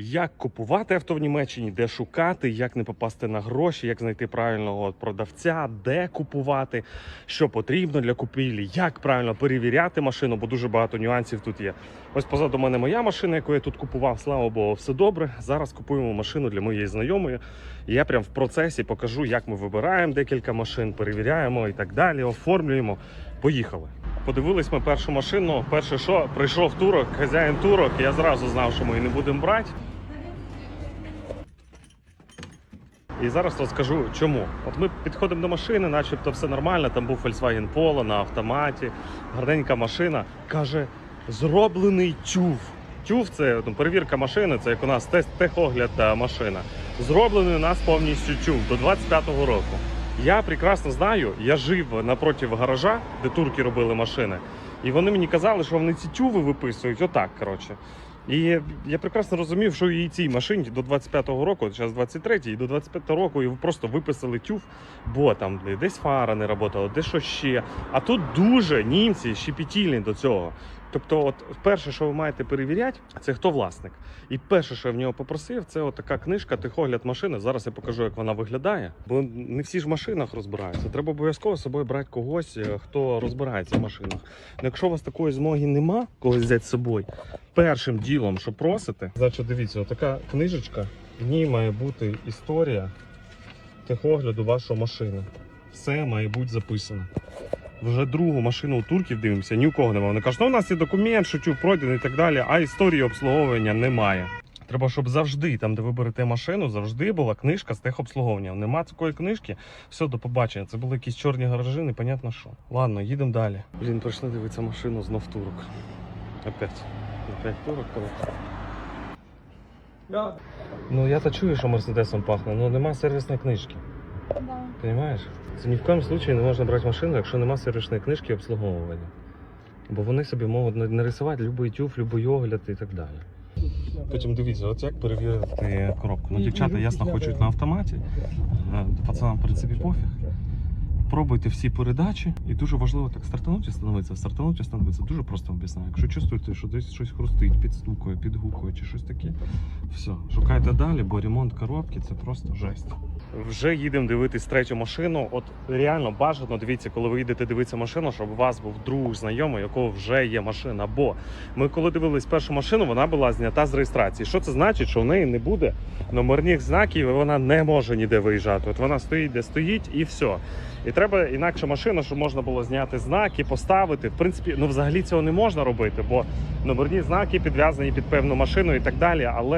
Як купувати авто в Німеччині, де шукати, як не попасти на гроші, як знайти правильного продавця, де купувати, що потрібно для купівлі, як правильно перевіряти машину, бо дуже багато нюансів тут є. Ось позаду мене моя машина, яку я тут купував. Слава Богу, все добре. Зараз купуємо машину для моєї знайомої. Я прям в процесі покажу, як ми вибираємо декілька машин, перевіряємо і так далі, оформлюємо. Поїхали. Подивились ми першу машину. Перше, що прийшов турок, хазяїн турок. Я зразу знав, що ми її не будемо брати. І зараз розкажу чому. От ми підходимо до машини, начебто все нормально. Там був Volkswagen Polo на автоматі, гарненька машина. Каже, зроблений тюв. Тюв це ну, перевірка машини, це як у нас тест техогляд машина. Зроблений у нас повністю тюв до 25-го року. Я прекрасно знаю, я жив напроти гаража, де турки робили машини, і вони мені казали, що вони ці тюви виписують отак. коротше. І я прекрасно розумів, що і цій машині до 25-го року, зараз 23-й, і до 25-го року і просто виписали тюф, бо там десь фара не працювала, де що ще. А тут дуже німці щепетільні до цього. Тобто, от перше, що ви маєте перевіряти, це хто власник. І перше, що я в нього попросив, це от така книжка Тихогляд машини. Зараз я покажу, як вона виглядає. Бо не всі ж в машинах розбираються. Треба обов'язково з собою брати когось, е, хто розбирається в машинах. Ну, якщо у вас такої змоги нема, когось взяти з собою, першим ділом, що просите, значить, дивіться, така книжечка, в ній має бути історія техогляду вашої машини. Все має бути записано. Вже другу машину у турків дивимося, ні у кого немає. Вони кажуть, ну у нас є документ, що тюб пройдений і так далі, а історії обслуговування немає. Треба, щоб завжди, там, де ви берете машину, завжди була книжка з техобслуговування. Нема такої книжки, все, до побачення. Це були якісь чорні гаражі, непонятно що. Ладно, їдемо далі. Блін, прийшли дивитися машину знов турок. Опять. Опять турок, коротше. Ну я то чую, що мерседесом пахне, але нема сервісної книжки. Да. Понимаєш? Це ні в коєму случаї не можна брати машину, якщо нема сервісної книжки обслуговування. Бо вони собі можуть нарисувати будь-який тюф, будь-який огляд і так далі. Потім дивіться, от як перевірити коробку. Ну, дівчата ясно хочуть на автоматі. Е, Пацанам, в принципі, пофіг. Пробуйте всі передачі, і дуже важливо так стартануть і становитися. Стартануть і становитися дуже просто об'ясняю. Якщо чувствуєте, що десь щось хрустить, підстукує, підгукує чи щось таке, все, шукайте далі, бо ремонт коробки це просто жесть. Вже їдемо дивитись третю машину. От реально бажано дивіться, коли ви їдете дивитися машину, щоб у вас був друг знайомий, якого вже є машина. Бо ми, коли дивились першу машину, вона була знята з реєстрації. Що це значить? Що в неї не буде номерних знаків, і вона не може ніде виїжджати. От вона стоїть, де стоїть, і все. І треба інакше машину, щоб можна було зняти знаки, поставити. В принципі, ну взагалі цього не можна робити, бо номерні знаки підв'язані під певну машину і так далі. Але